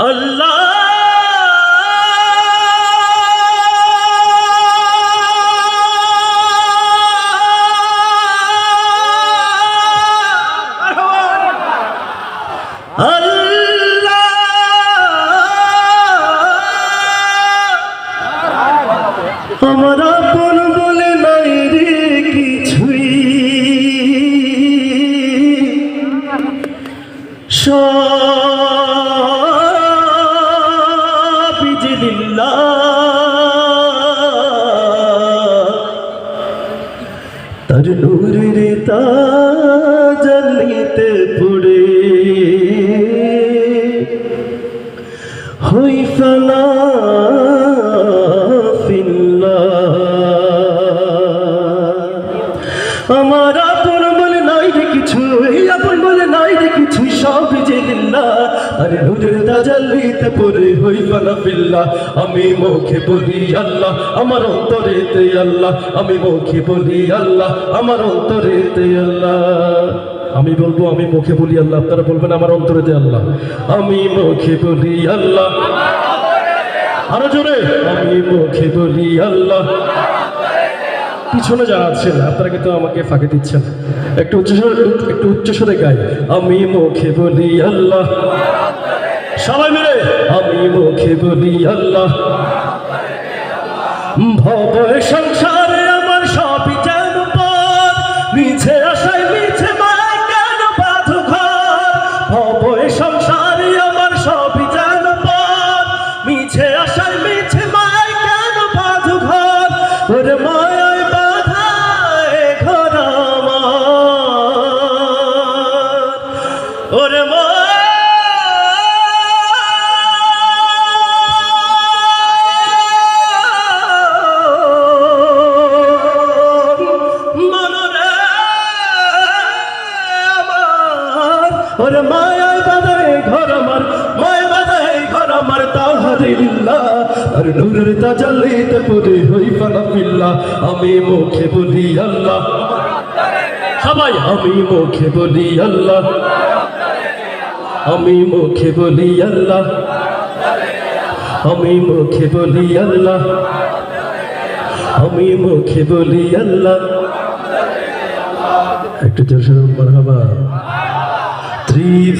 আল্লাহ আমার আপন বলে নাই রে কিছুই সব যে লিল্লাহ তার নূরের তাজলিতে পড়ে হই ফানা আমার আপন বলে নাই রে কিছু এই আপন বলে নাই রে আরে নূরের তাজাল্লিতে পড়ে হই আমি মুখে বলি আল্লাহ, আমার অন্তরেতে আল্লাহ। আমি মুখে বলি আল্লাহ, আমার অন্তরেতে আল্লাহ। আমি বলব, আমি মুখে বলি আল্লাহ, আপনারা বলবেন, আমার অন্তরেতে আল্লাহ। আমি মুখে বলি আল্লাহ। আরও জোরে। আমি মুখে বলি আল্লাহ। পিছনে যারা আছেন, আপনারা কিন্তু আমাকে ফাঁকে দিচ্ছেন। একটু উচ্চস্বরে একটু উচ্চস্বরে গাই। আমি মুখে বলি আল্লাহ। সবাই মিলে। আমি মুখে বলি আল্লাহ। ভবয় সংসারে আমার সবই যেন মিছে মিছে কেন সংসারে আমার সবই যেন মিছে আশায় মিছে মায় কেন ঘর ওরে মায় বাধায় ঘর আমার। ওরে ওরে মায়ায় বাদায় ঘর আমার মায় বাদায় ঘর আমার তাহারিল্লাহ আর নূরের তাজাল্লিতে পড়ে হই ফানা ফিল্লা। আমি মুখে বলি আল্লাহ। সবাই, আমি মুখে বলি আল্লাহ। আমি মুখে বলি আল্লাহ। আমি মুখে বলি আল্লাহ। আমি মুখে বলি আল্লাহ। একটু জোর মারহাবা। three